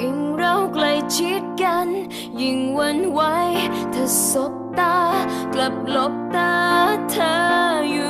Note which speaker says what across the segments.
Speaker 1: ยิ่งเราใกล้ชิดกัน ยิ่งวันไหวเธอสบตา กลับหลบตาเธออยู่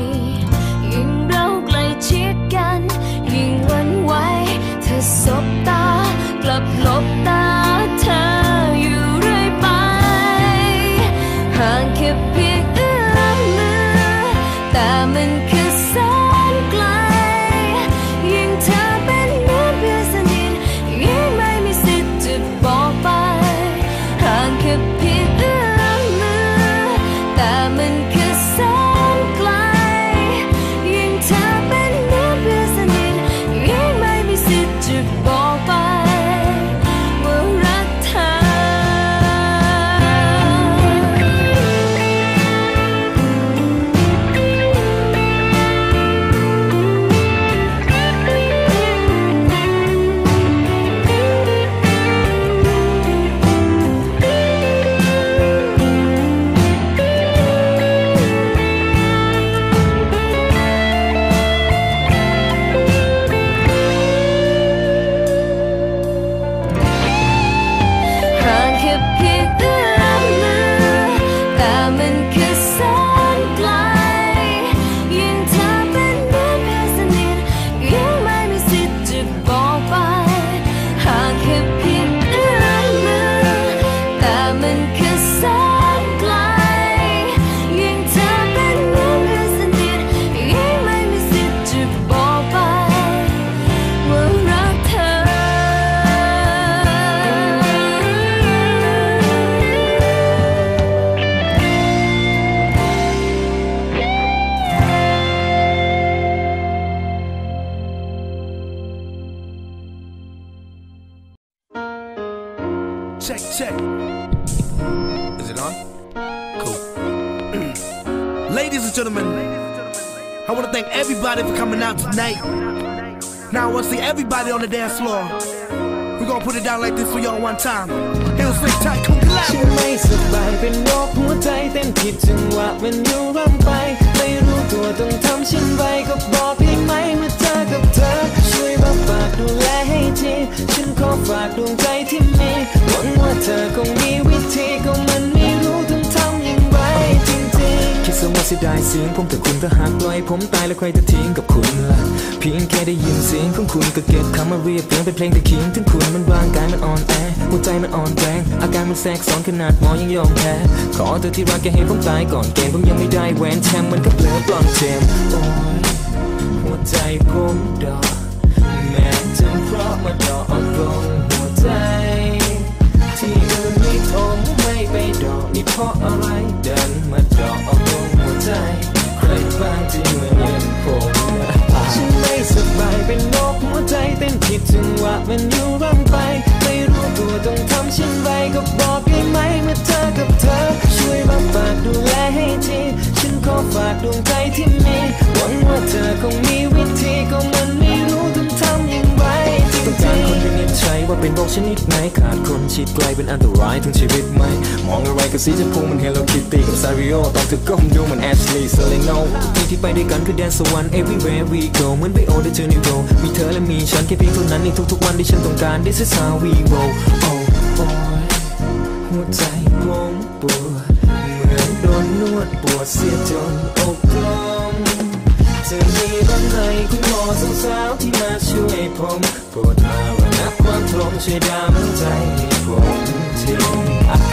Speaker 2: Check, check. Is it on? Cool. Ladies and gentlemen, I want to thank everybody for coming out tonight. Now I want to see everybody on the dance floor. We're gonna put it down like this for y'all one time. Heels slick tight, come
Speaker 3: ฉัน
Speaker 2: collab.
Speaker 3: ไม่สบายเป็นโรคหัวใจเต้นผิดจังหวะมันอยู่ร่ำไป ไม่รู้ตัวต้องทำเช่นไรก็บอกได้ไหมเมื่อเจอกับเธอ ช่วยมาฝาก ดูแลให้ทีฉันขอฝากดวงใจที่มีหวังว่าเธอคงมีวิธีก็มันไม่รู้ต้องทำอย่างไรจริงๆคิดสว่าเสียดายเสียงผมแต่คุณถ้าหากปล่อยผมตายแล้วใครจะทิ้งกับคุณล่ะเพียงแค่ได้ยินเสียงของคุณก็เก็บคำมาเรียบเรียงเป็นเพลงแต่คิงถึงคุณมันร่างกายมันอ่อนแอหัวใจมันอ่อนแรงอาการมันแทรกซ้อนขนาดหมอยังยอมแพ้ขอเธอที่รักแค่ให้ผมตายก่อนเกมผมยังไม่ได้แหวนแชมป์มันก็เปลือกปลอมเจมโอ้ยหัวใจผมดอก จะเพราะมาดอกลงหัวใจ ที่อื่นไม่ทงไม่ไปดอกนี่เพราะอะไรเดินมาดอกลงหัวใจ ใครบ้างที่เหมือนอย่ยมผมนะฉันไม่สบายเป็นโรคหัวใจเต้นผิดจังหวะมันอยู่ร่ำไป เป็นโรคชนิดไหน ขาดคนชิดไกลเป็นอันตรายถึงชีวิตไหม มองอะไรก็สีชมพูมันเฮลโลคิตตี้กับซาริโอตองถึงก้มดูเหมือนแอชลีย์เซเลโนทุกที่ที่ไปด้วยกันคือแดนสวรรค์ everywhere we go เหมือนไปโอได้เจอนิวโรมีเธอและมีฉันแค่เพียงเท่านั้นในทุกๆวันที่ฉันต้องการ this is how we roll oh boy หัวใจผมปวดเหมือนโดนนวดปวดเสียจนอกกลมจะมีบ้างไหมคุณหมอสาวๆที่มาช่วยผมปรดมารา มทรมช่วยดามใจให้ผมที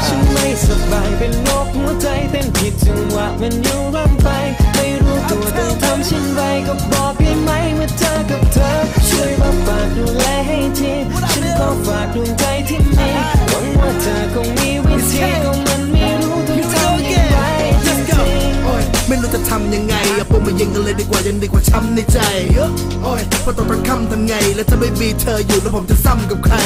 Speaker 3: ฉันไม่สบายเป็นโรคหัวใจเต้นผิดจังหวะมันอยู่ร่ำไปไม่
Speaker 2: รู้ โอ้ยเพราะตอนตอนค่ำทำไง แล้วถ้าไม่มีเธออยู่แล้วผมจะซ้ำกับใคร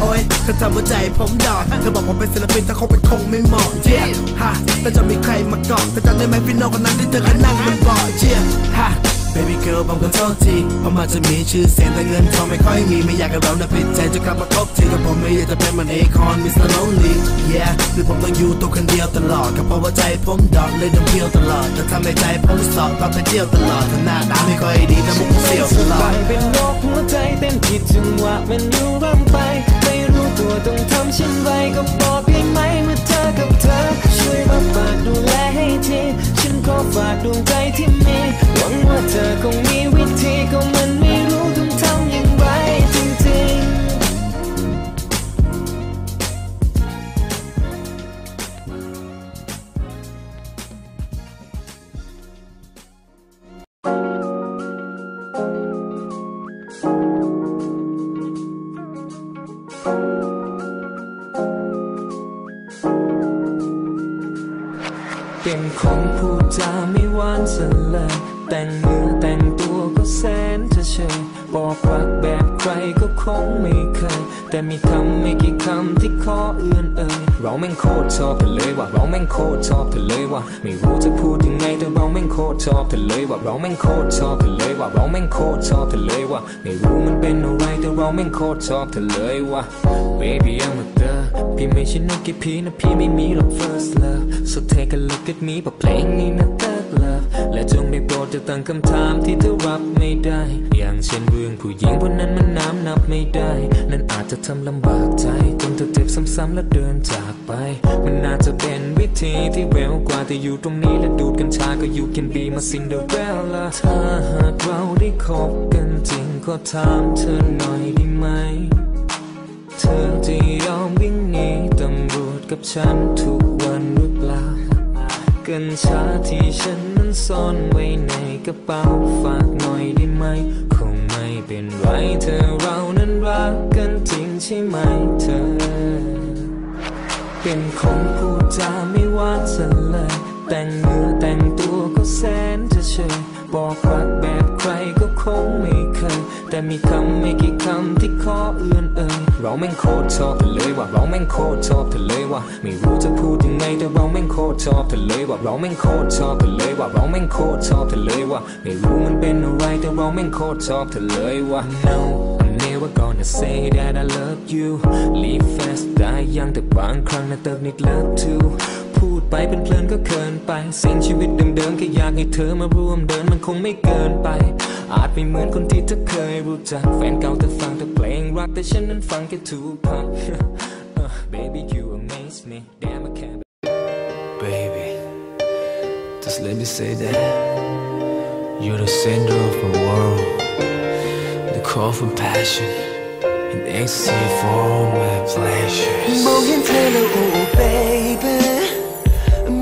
Speaker 2: โอ้ยเธอทำหัวใจผมดอกเธอบอกผมเป็นศิลปินแต่คงเป็นคงไม่เหมาะเจี๊ยฮะแต่จะมีใครมาเกาะเธอจำได้ไหมพี่น้องคนนั้นที่เธอเคยนั่งบนเบาะเจี๊ยฮะ Baby girl ผมขอโทษทีเพราะมันจะมีชื่อเสียงแต่เงินทองไม่ค่อยมีไม่อยากให้เราน่ะผิดใจจะกลับมาคบทีแต่ผมไม่อยากจะเป็นเหมันเอคอน Mr. Lonely Yeah หรือผมต้องอยู่ตัวคนเดียวตลอดก็เพราะว่าใจผมดอกเลยต้องเพียวตลอดจะทำให้ใจผมสอบตอนไปเที่ยวตลอดถ้าหน้าตาไม่ค่อยดีนะมุกเสียวตลอด
Speaker 3: เป็นโรคหัวใจเต้นผิดจังหวะมันอยู่ร่ำไป ไม่รู้ตัวต้องทำเช่นไรก็บอกได้ไหมเมื่อเจอกับเธอ ช่วยมาฝากดูแลให้ทีฉันขอฝากดวงใจที่ คนพูดจาไม่หวานเสนเลย แต่งเนื้อแต่งตัวก็แสนจะเชยบอกรักแบบใครก็คงไม่เคย แต่มีคำไม่กี่คำที่ขอเอื้อนเอ่ยเราแม่งโคตรชอบเธอเลยว่ะเราแม่งโคตรชอบเธอเลยว่ะไม่รู้จะพูดยังไงแต่เราแม่งโคตรชอบเธอเลยว่ะเราแม่งโคตรชอบเธอเลยว่ะเราแม่งโคตรชอบเธอเลยว่ะไม่รู้มันเป็นอะไรแต่เราแม่งโคตรชอบเธอเลยว่ะ baby I'm a thug พี่ไม่ใช่นกกี่พีนะพี่ไม่มีหรอก first love so take a look at me เพราะเพลงนี้นะ thug love และจงได้โปรดจะตั้งคำถามที่เธอรับไม่ได้ อย่างเช่นเรื่องผู้หญิงคนนั้นมันน้ำนับไม่ได้ นั่นอาจจะทำลำบากใจจนเธอเจ็บซ้ำๆและเดินจากไป มันน่าจะเป็นวิธีที่เร็วกว่าแต่อยู่ตรงนี้และดูดกัญชาก็ you can be my Cinderella ถ้าหากเราได้คบกันจริงก็ถามเธอหน่อยได้ไหม เธอจะยอมวิ่ง กับฉันทุกวันหรือเปล่า กัญชาที่ฉันนั้นซ่อนไว้ในกระเป๋าฝากหน่อยได้ไหม คงไม่เป็นไรเธอเรานั้นรักกันจริงใช่ไหมเธอ เป็นคนพูดจาไม่หวานเสนเลย แต่งเนื้อแต่งตัวก็แสนจะเชยบอกรักแบบใครก็คงไม่ มีคำไม่กี่คำที่ขอเอื้อนเอ่ยเราแม่งโคตรชอบเธอเลยว่ะเราแม่งโคตรชอบเธอเลยว่ะไม่รู้จะพูดยังไงแต่เราแม่งโคตรชอบเธอเลยว่ะเราแม่งโคตรชอบเธอเลยว่ะเราแม่งโคตรชอบเธอเลยว่ะไม่รู้มันเป็นอะไรแต่เราแม่งโคตรชอบเธอเลยว่ะ no I'm never gonna say that I love you Live fast ได้ยังแต่บางครั้งนะเติมนิด love too พูดไปเป็นเพลินก็เกินไป สิ่งชีวิตเดิมๆแค่อยากให้เธอมาร่วมเดินมันคงไม่เกินไป อาจไม่เหมือนคนที่เธอเคยรู้จัก แฟนเก่าเธอฟังแต่เพลงรักแต่ฉันนั้นฟังแค่ทุกพัก baby you amaze me damn I can't
Speaker 4: Baby, just let me say that you're the center of my world, the core for passion, and ecstasy for all my pleasures.
Speaker 5: มองเห็นเธอแล้วโอ้ baby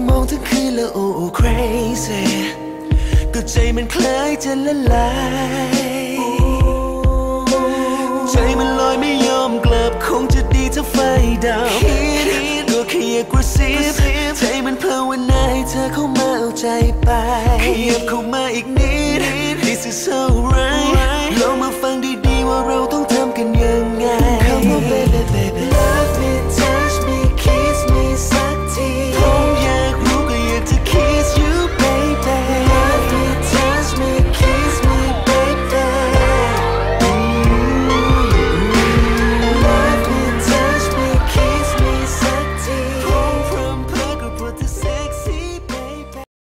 Speaker 5: มองทั้งคืนแล้วโอ้ crazy ก็ใจมันคล้ายจะละลาย ใจมันลอยไม่ยอมกลับคงจะดีถ้าไฟดับก็แค่อยากกระซิบใจมันภาวนาให้เธอเข้ามาเอาใจไปขยับเข้ามาอีกนิด This is alright